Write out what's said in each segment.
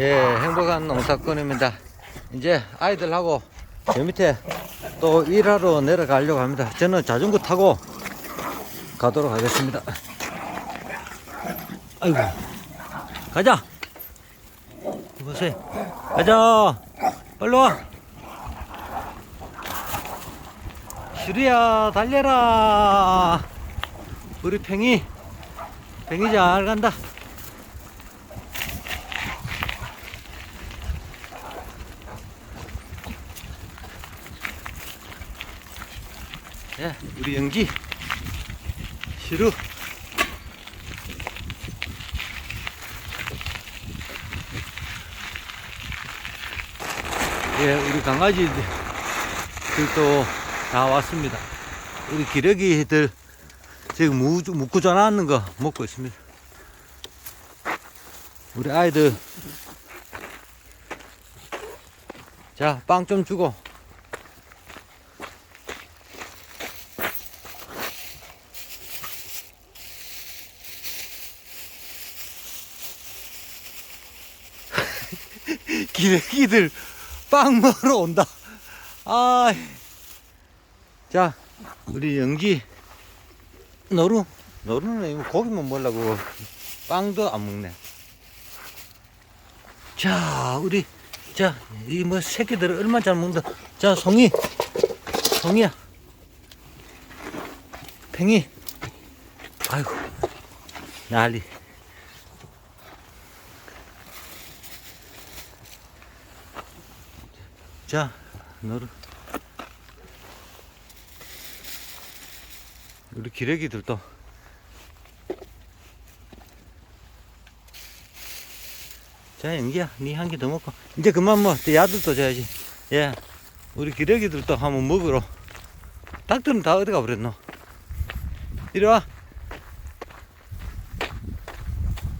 예, 행복한 농사꾼입니다. 이제 아이들하고 저 밑에 또 일하러 내려가려고 합니다. 저는 자전거 타고 가도록 하겠습니다. 아이고, 가자. 보세요. 가자. 빨리 와. 슈리야, 달려라. 우리 팽이, 팽이 잘 간다. 예, 우리 영지 시루 예, 우리 강아지들도 다 왔습니다. 우리 기러기들 지금 무, 묵고 전화하는 거 먹고 있습니다. 우리 아이들 자, 빵 좀 주고 기레기들 빵 먹으러 온다. 아, 자, 우리 영지 너루 너루는 고기만 먹으려고 빵도 안 먹네. 자, 우리 자, 이 뭐 새끼들 얼마 잘 먹는다. 자, 송이, 송이야, 팽이. 아이고, 난리. 자, 너를 우리 기레기들도 자, 연기야, 니 한 개 더 먹고 이제 그만 뭐, 또 야들도 줘야지. 예, 우리 기레기들도 한번 먹으러. 닭들은 다 어디 가버렸노? 이리 와.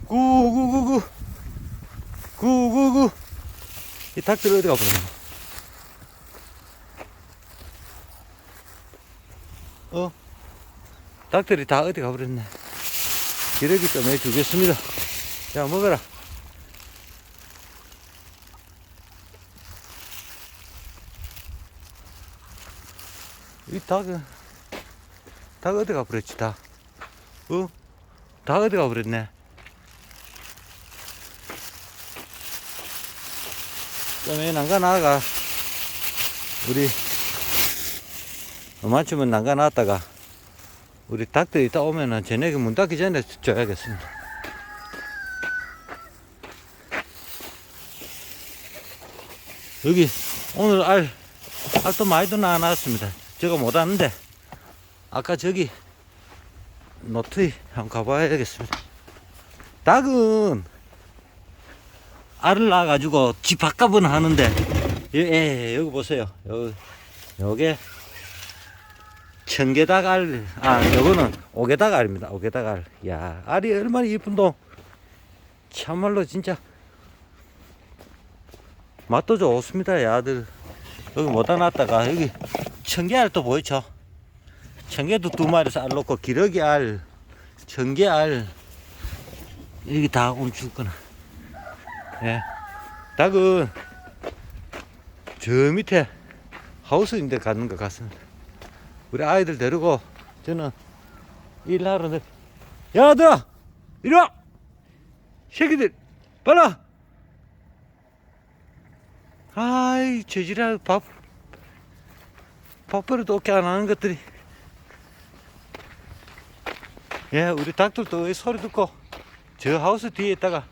구구구구 구구구 이 닭들 어디 가버렸노? 어? 닭들이 다 어디 가버렸네. 기러기 좀 해주겠습니다. 자, 먹어라. 이 닭은, 닭 어디 가버렸지, 닭? 어? 닭 어디 가버렸네. 좀에 난가 나가. 우리, 어마치면 난가 나왔다가, 우리 닭들이 딱 오면은 저녁에 문 닫기 전에 줘야겠습니다. 여기 오늘 알, 알도 많이도 나왔습니다. 제가 못 왔는데, 아까 저기 노트이 한번 가봐야겠습니다. 닭은 알을 낳아가지고 집 바깥은 하는데, 예, 예, 여기 보세요. 여기, 요게 청개닭 알, 아, 요거는 오개닭 알입니다. 오개닭 알. 야, 알이 얼마나 이쁜도. 참말로 진짜. 맛도 좋습니다, 야들. 여기 못다 놨다가, 여기 청개알 또 보이죠? 청개도 두 마리서 알 놓고, 기러기 알, 청개알. 여기 다 죽거나. 예. 닭은 저 밑에 하우스인데 가는 것 같습니다. 우리 아이들 데리고 저는 일하러 내. 야, 아들아! 이리 와! 새끼들, 와! 아이, 저지랄 밥, 밥버릇도 없게 안 하는 것들이. 예, 우리 닭들도 이 소리 듣고 저 하우스 뒤에 있다가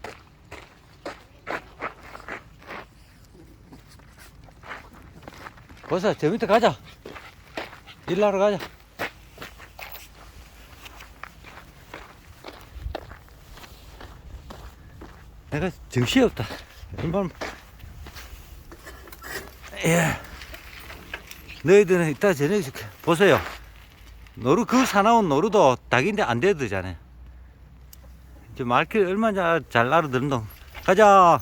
벌써 저 밑에 가자. 일하러 가자. 내가 정신이 없다. 얼마나. 예. 너희들은 이따 저녁에 줄게. 보세요. 노루, 그 사나운 노루도 닭인데 안 되더잖아요. 저 말길 얼마나 잘 날아드는 동. 가자.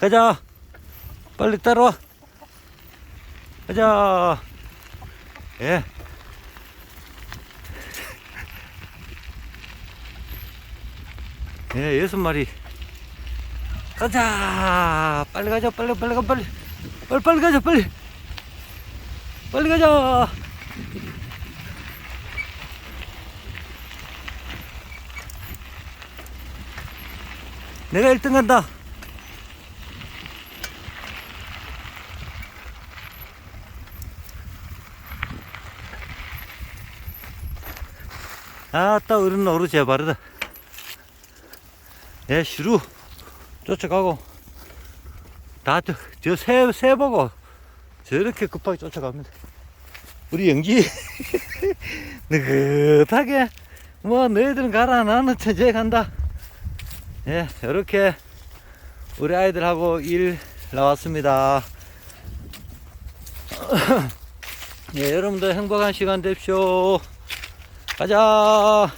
가자. 빨리 따라와. 가자. 예. 예, 여섯 마리. 가자. 빨리 가자 빨리 빨리 가 빨리. 빨리 빨리 가자 빨리. 빨리 가자. 내가 1등 간다 아따 어른 어루 제발이다. 예 시루. 쫓아가고. 다저새 새 보고 저렇게 급하게 쫓아갑니다. 우리 영지 느긋하게. 뭐 너희들은 가라. 나는 천천히 간다. 예 이렇게 우리 아이들하고 일 나왔습니다. 예 여러분들 행복한 시간 되십시오 가자